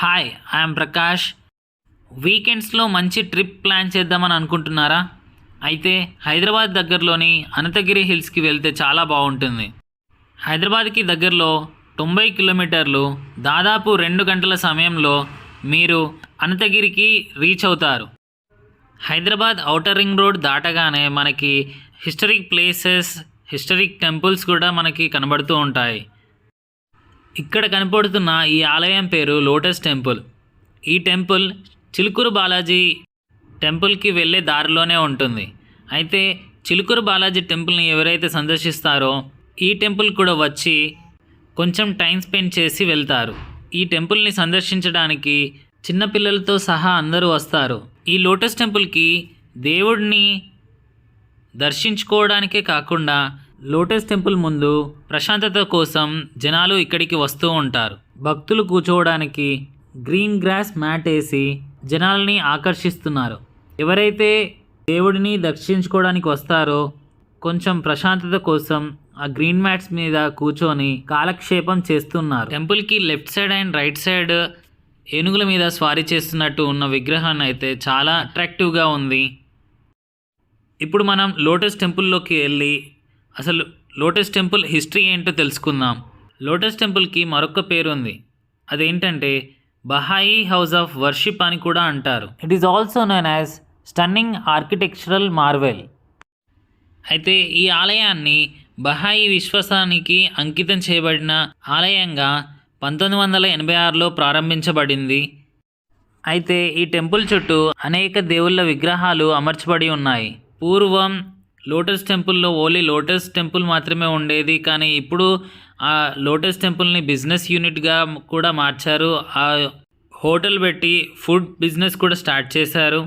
Hi I'm Prakash వీకెండ్స్లో మంచి trip plan చేద్దామని అనుకుంటున్నారా? అయితే హైదరాబాద్ దగ్గరలోని అనంతగిరి హిల్స్కి వెళ్తే చాలా బాగుంటుంది. హైదరాబాద్కి దగ్గరలో తొంభై కిలోమీటర్లు దాదాపు రెండు గంటల సమయంలో మీరు అనంతగిరికి రీచ్ అవుతారు. హైదరాబాద్ ఔటర్ రింగ్ రోడ్ దాటగానే మనకి హిస్టరిక్ ప్లేసెస్ హిస్టరిక్ టెంపుల్స్ కూడా మనకి కనబడుతూ ఉంటాయి. ఇక్కడ కనపడుతున్న ఈ ఆలయం పేరు లోటస్ టెంపుల్. ఈ టెంపుల్ చిలుకూరు బాలాజీ టెంపుల్కి వెళ్ళే దారిలోనే ఉంటుంది. అయితే చిలుకూరు బాలాజీ టెంపుల్ని ఎవరైతే సందర్శిస్తారో ఈ టెంపుల్ కూడా వచ్చి కొంచెం టైం స్పెండ్ చేసి వెళ్తారు. ఈ టెంపుల్ని సందర్శించడానికి చిన్నపిల్లలతో సహా అందరూ వస్తారు. ఈ లోటస్ టెంపుల్కి దేవుడిని దర్శించుకోవడానికే కాకుండా లోటస్ టెంపుల్ ముందు ప్రశాంతత కోసం జనాలు ఇక్కడికి వస్తూ ఉంటారు. భక్తులు కూర్చోవడానికి గ్రీన్ గ్రాస్ మ్యాట్ వేసి జనాల్ని ఆకర్షిస్తున్నారు. ఎవరైతే దేవుడిని దర్శించుకోవడానికి వస్తారో కొంచెం ప్రశాంతత కోసం ఆ గ్రీన్ మ్యాట్స్ మీద కూర్చొని కాలక్షేపం చేస్తున్నారు. టెంపుల్కి left side and right side ఏనుగుల మీద స్వారీ చేస్తున్నట్టు ఉన్న విగ్రహాన్ని అయితే చాలా అట్రాక్టివ్గా ఉంది. ఇప్పుడు మనం లోటస్ టెంపుల్లోకి వెళ్ళి అసలు లోటస్ టెంపుల్ హిస్టరీ ఏంటో తెలుసుకుందాం. లోటస్ టెంపుల్కి మరొక పేరు ఉంది అదేంటంటే బహాయి హౌస్ ఆఫ్ వర్షిప్ అని కూడా అంటారు. It is also known as stunning architectural marvel అయితే ఈ ఆలయాన్ని బహాయి విశ్వాసానికి అంకితం చేయబడిన ఆలయంగా పంతొమ్మిది వందల ఎనభై ఆరులో ప్రారంభించబడింది. అయితే ఈ టెంపుల్ చుట్టూ అనేక దేవుళ్ళ విగ్రహాలు అమర్చబడి ఉన్నాయి. పూర్వం లోటస్ టెంపుల్లో ఓన్లీ లోటస్ టెంపుల్ మాత్రమే ఉండేది. కానీ ఇప్పుడు ఆ లోటస్ టెంపుల్ని బిజినెస్ యూనిట్గా కూడా మార్చారు. ఆ హోటల్ పెట్టి ఫుడ్ బిజినెస్ కూడా స్టార్ట్ చేశారు.